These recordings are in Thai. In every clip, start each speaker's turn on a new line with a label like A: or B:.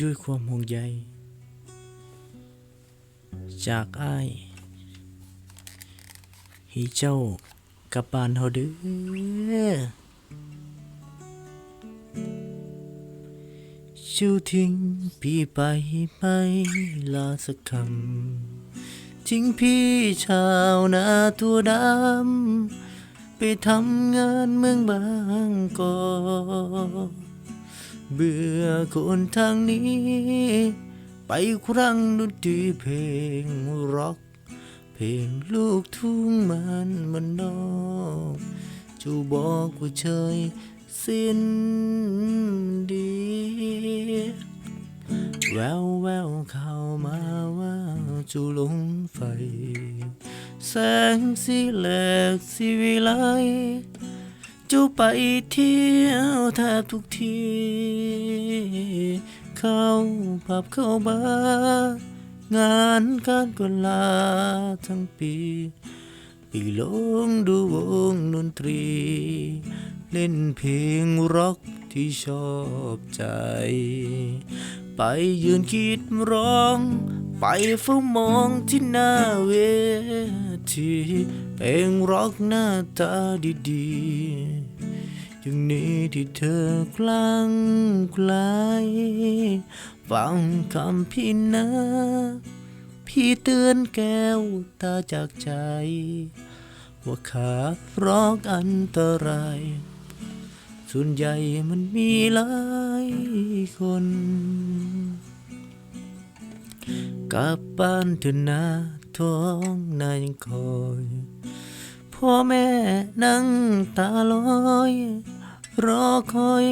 A: ด้วยความห่วงใย จากอ้ายให้เจ้ากับบ้านเฮาเด้อเจ้าทิ้งพี่ไปไม่ลาสักคำ ทิ้งพี่ชาวนาตัวดำ ไปทำงานเมืองบางกอก เบื่อคนทางนี้ ไปครั้งดนตรีเพลงร็อก เพลงลูกทุ่งมันมันนอกจูบอกว่าเฉยสิ้นดีแววแววเข้ามาว่าจูหลงไฟ แสงสีแหลกสีวิไล จูไปเที่ยวแทบทุกที เข้าผับเข้าบาร์งานการก็ลาทั้งปีไปลงดูวงดนตรี เล่นเพลงร็อกที่ชอบใจ ไปยืนคิดร้อง ไปเฝ้ามองที่หน้าเวที เพลงร็อกหน้าตาดีๆอย่างนี้ที่เธอกลังไกลฟังคำพี่นะ พี่เตือนแก้วตาจากใจ ว่าขาดรอกอันตราย ส่วนใหญ่มันมีหลายคนกลับบ้านเถอะนะ ท้องนายังคอยพ่อแม่นั่งตาลอย รอคอย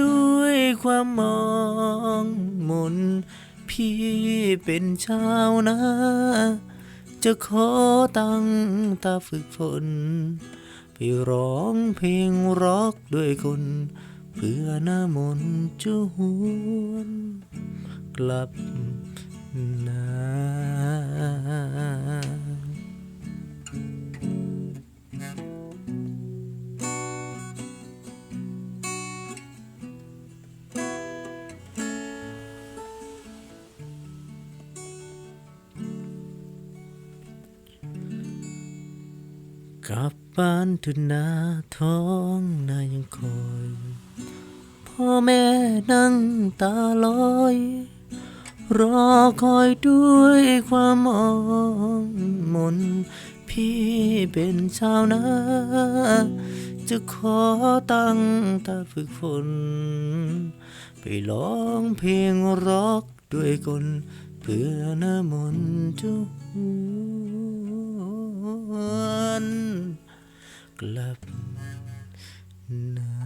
A: ด้วยความมองมน พี่เป็นชาวนา จะขอตั้งตาฝึกฝน ไปร้องเพลงร็อกด้วยคน เพื่อหน้ามนจะหวน กลับ นากลับบ้านเถอะนาท้องนายังคอย พ่อแม่นั่งตาลอย รอคอยด้วยความมองมน พี่เป็นชาวนาจะขอตั้งตาฝึกฝน ไปร้องเพลงร็อกด้วยคนเพื่อหน้ามนต์จะหวนกลับนา